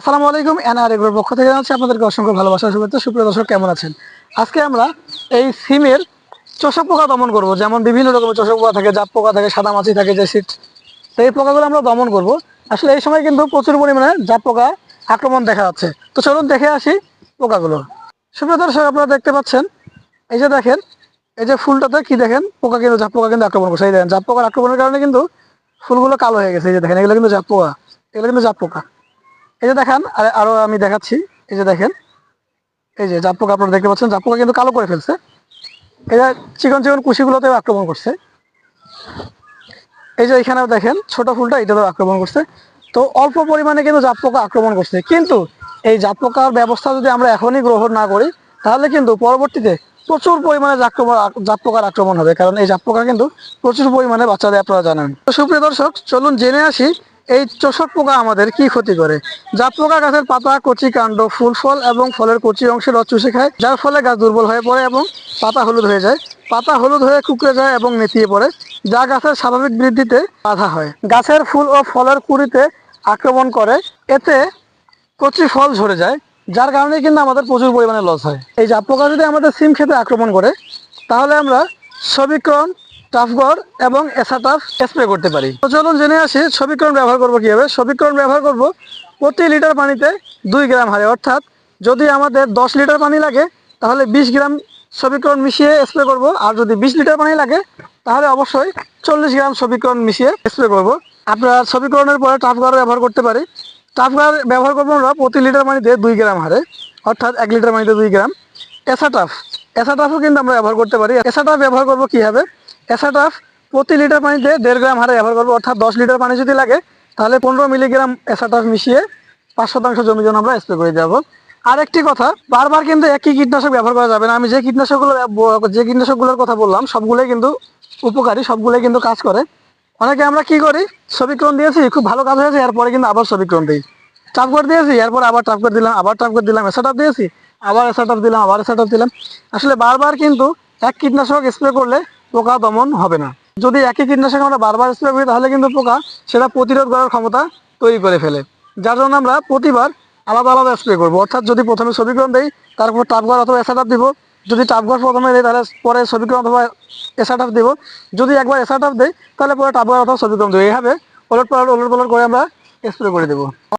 আসসালামু আলাইকুম এনআর এগুলোর পক্ষ থেকে জানাচ্ছি আপনাদেরকে অসংখ্য ভালোবাসা শুভেচ্ছা। সুপ্রিয় দর্শক, কেমন আছেন? আজকে আমরা এই সিমের চোষক পোকা দমন করব। যেমন বিভিন্ন রকমের চোষক পোকা থাকে জাপ পোকা থাকে, সাদা মাছি থাকে, যে সিট তো এই পোকাগুলো আমরা দমন করব। আসলে এই সময় কিন্তু প্রচুর পরিমাণে জাপ পোকা আক্রমণ দেখা যাচ্ছে। তো চলুন দেখে আসি পোকাগুলো। সুপ্রিয় দর্শক, আপনারা দেখতে পাচ্ছেন, এই যে দেখেন, এই যে ফুলটাতে কি দেখেন, পোকা কিন্তু জাপ পোকা কিন্তু আক্রমণ করছে। এই দেখেন জাপ পোকার আক্রমণের কারণে কিন্তু ফুলগুলো কালো হয়ে গেছে। এই যে দেখেন, এগুলো কিন্তু জাপ পোকা। এগুলো কিন্তু জাপ পোকা। এই যে দেখেন, আর আমি দেখাচ্ছি। এই যে দেখেন, এই যে জাপ পোকা আপনারা দেখতে পাচ্ছেন জাপ কিন্তু কালো করে ফেলছে। যে চিকন চিকন কুশিগুলোতেও আক্রমণ করছে। এই যে এখানেও দেখেন, ছোট ফুলটা এটাতেও আক্রমণ করছে। তো অল্প পরিমাণে কিন্তু জাপ পোকা আক্রমণ করছে। কিন্তু এই জাপ পোকার ব্যবস্থা যদি আমরা এখনই গ্রহণ না করি, তাহলে কিন্তু পরবর্তীতে প্রচুর পরিমাণে আক্রমণ জাপ পোকার আক্রমণ হবে। কারণ এই জাপ পোকা কিন্তু প্রচুর পরিমাণে বাচ্চা দেয় আপনারা জানেন। সুপ্রিয় দর্শক, চলুন জেনে আসি এই চোষক পোকা আমাদের কি ক্ষতি করে? জাপ পোকা, গাছের পাতা, কচি কাণ্ড, ফুল, ফল এবং ফলের কচি অংশের রস চুষে খায়, যার ফলে গাছ দুর্বল হয়ে পড়ে এবং পাতা হলুদ হয়ে যায়। পাতা হলুদ হয়ে কুকড়ে যায় এবং নেতিয়ে পড়ে, যা গাছের স্বাভাবিক বৃদ্ধিতে বাধা হয়। গাছের ফুল ও ফলের কুড়িতে আক্রমণ করে, এতে কচি ফল ঝরে যায়, যার কারণে কিন্তু আমাদের প্রচুর পরিমাণে লস হয়। এই জাপ পোকা যদি আমাদের সিম খেতে আক্রমণ করে, তাহলে আমরা সবিক্রম টাফগর এবং এসাটাফ স্প্রে করতে পারি। তো চলুন জেনে আসি সবিক্রম ব্যবহার করব কীভাবে। সবিক্রম ব্যবহার করব প্রতি লিটার পানিতে দুই গ্রাম হারে। অর্থাৎ যদি আমাদের দশ লিটার পানি লাগে, তাহলে বিশ গ্রাম সবিক্রম মিশিয়ে স্প্রে করব। আর যদি বিশ লিটার পানি লাগে, তাহলে অবশ্যই চল্লিশ গ্রাম সবিক্রম মিশিয়ে স্প্রে করব। আপনারা সবিক্রমের পরে টাফগার ব্যবহার করতে পারি। টাফগার ব্যবহার করব আমরা প্রতি লিটার পানিতে দুই গ্রাম হারে। অর্থাৎ এক লিটার পানিতে দুই গ্রাম। এসাটাফ এসাটাফও কিন্তু আমরা ব্যবহার করতে পারি। এসাটাফ ব্যবহার করব কীভাবে? এসাটাফ প্রতি লিটার পানিতে দেড় গ্রাম হারে ব্যবহার করব, অর্থাৎ দশ লিটার পানি যদি লাগে, তাহলে পনেরো মিলিগ্রাম এসাটাফ মিশিয়ে পাঁচ শতাংশ জমি জন্য আমরা স্প্রে করে যাব আরেকটি কথা, বারবার কিন্তু একই কীটনাশক ব্যবহার করা যাবে না। আমি যে কীটনাশকগুলো যে কীটনাশকগুলোর কথা বললাম, সবগুলোই কিন্তু উপকারী, সবগুলোই কিন্তু কাজ করে। অনেকে আমরা কি করি সবিক্রম দিয়েছি, খুব ভালো কাজ হয়েছে, এরপরে কিন্তু আবার সবিক্রম দিই। টাপ করে দিয়েছি, এরপর আবার টাপ করে দিলাম, আবার টাপ করে দিলাম এসাটাপ দিয়েছি, আবার এসাটাপ দিলাম, আবার এসাটাপ দিলাম। আসলে বারবার কিন্তু এক কীটনাশক স্প্রে করলে পোকা দমন হবে না। যদি একই কীটনাশক আমরা বারবার স্প্রে করি, তাহলে কিন্তু পোকা সেটা প্রতিরোধ করার ক্ষমতা তৈরি করে ফেলে। যার জন্য আমরা প্রতিবার আলাদা আলাদা স্প্রে করব। অর্থাৎ যদি প্রথমে সবিক্রম দেই, তারপর টাপঘর অথবা এসাটাপ দিব। যদি টাপঘর প্রথমে দিই, তাহলে পরে সবিক্রম অথবা এসাটাপ দিব। যদি একবার এসাটাপ দেই, তাহলে পরে টাপঘর অথবা সবিক্রম দেবো। এইভাবে ওলট পালট ওলট পালট করে আমরা স্প্রে করে দেবো।